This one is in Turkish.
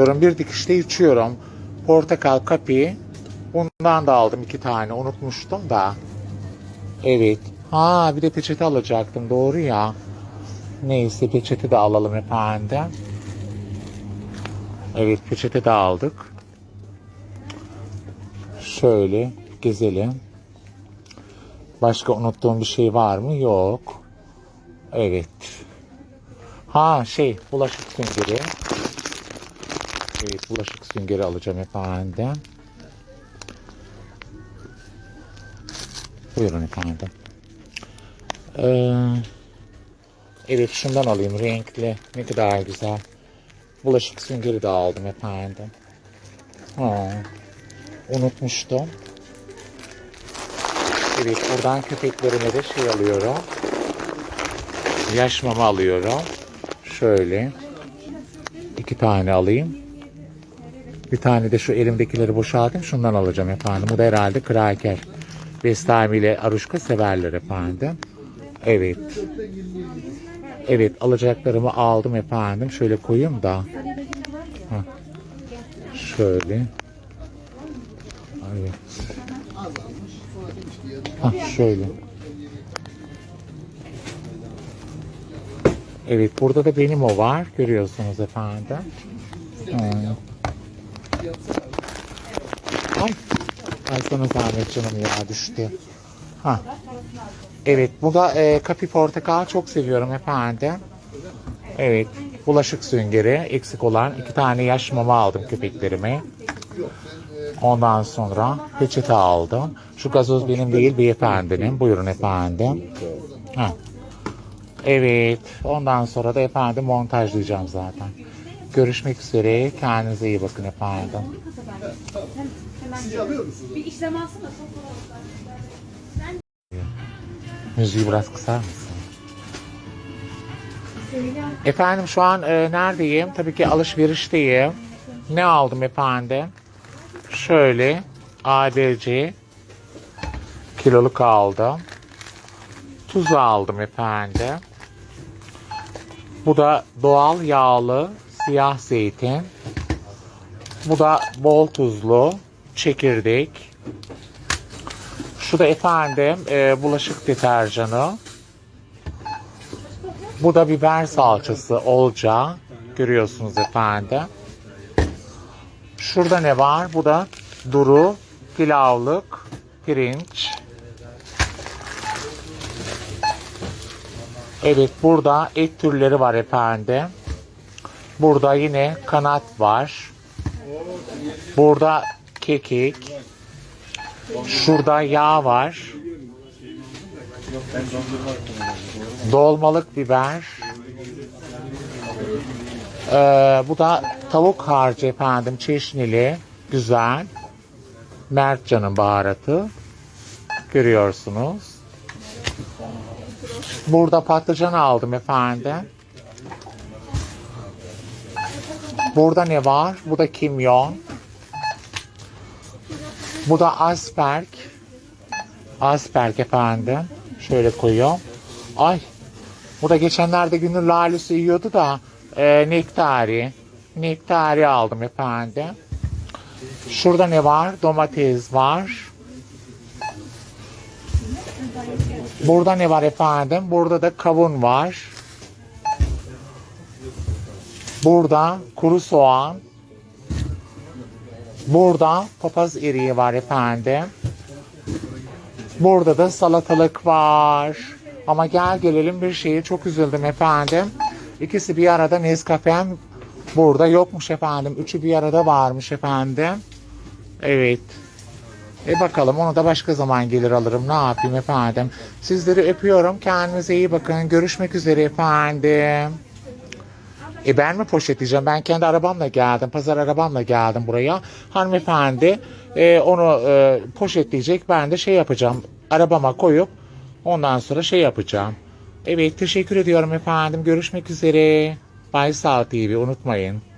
Bir dikişte içiyorum. Portakal kapi. Bundan da aldım iki tane. Unutmuştum da. Evet. Ha bir de peçete alacaktım. Doğru ya. Neyse peçete de alalım efendim. Evet peçete de aldık. Şöyle gezelim. Başka unuttuğum bir şey var mı? Yok. Evet. Ha şey bulaşık süngeri. Evet bulaşık süngeri alacağım efendim. Buyurun efendim. Ee, evet şundan alayım renkli. Ne kadar güzel. Bulaşık süngeri de aldım efendim. Ha, unutmuştum. Evet buradan köpeklerime de şey alıyorum. Yaş mama alıyorum. Şöyle. iki tane alayım. Bir tane de şu elimdekileri boşaltayım. Şundan alacağım efendim. Bu da herhalde kraker. Bestami ile Aruşka severler efendim. Evet. Evet alacaklarımı aldım efendim. Şöyle koyayım da. Hah. Şöyle. Evet. Hah, şöyle. Evet burada da benim o var. Görüyorsunuz efendim. Hmm. Ay. Ay sana zahmet canım ya düştü. Ha. Evet bu da e, kapi portakal çok seviyorum efendim. Evet bulaşık süngeri eksik olan iki tane yaş mama aldım köpeklerime. Ondan sonra peçete aldım. Şu gazoz benim değil beyefendinin. Buyurun efendim. Ha. Evet. Ondan sonra da efendim montajlayacağım zaten. Görüşmek üzere. Kendinize iyi bakın efendim. Bir işlem alsana. Müziği biraz kısar mısın? Efendim şu an e, neredeyim? Tabii ki alışverişteyim. Ne aldım efendim? Şöyle ADC kiloluk aldım. Tuz aldım efendim. Bu da doğal yağlı siyah zeytin. Bu da bol tuzlu çekirdek. Şu da efendim e, bulaşık deterjanı. Bu da biber salçası olca. Görüyorsunuz efendim. Şurada ne var? Bu da duru pilavlık pirinç. Evet burada et türleri var efendim. Burada yine kanat var. Burada kekik. Şurada yağ var. Dolmalık biber. Ee, bu da tavuk harcı efendim çeşnili. Güzel. Mertcan'ın baharatı. Görüyorsunuz. Burada patlıcan aldım efendim. Burada ne var? Bu da kimyon. Bu da asperk. Asperk efendim. Şöyle koyuyorum. Ay. Bu da geçenlerde Günür lalesi yiyordu da e, nektari. Nektari aldım efendim. Şurada ne var? Domates var. Burada ne var efendim? Burada da kavun var. Burada kuru soğan. Burada papaz eriği var efendim. Burada da salatalık var. Ama gel gelelim bir şeye çok üzüldüm efendim. İkisi bir arada Nescafe'm burada yokmuş efendim. Üçü bir arada varmış efendim. Evet. E bakalım onu da başka zaman gelir alırım. Ne yapayım efendim. Sizleri öpüyorum. Kendinize iyi bakın. Görüşmek üzere efendim. E ben mi poşetleyeceğim? Ben kendi arabamla geldim. Pazar arabamla geldim buraya. Hanımefendi e, onu e, poşetleyecek. Ben de şey yapacağım. Arabama koyup ondan sonra şey yapacağım. Evet teşekkür ediyorum efendim. Görüşmek üzere. Baysal TV unutmayın.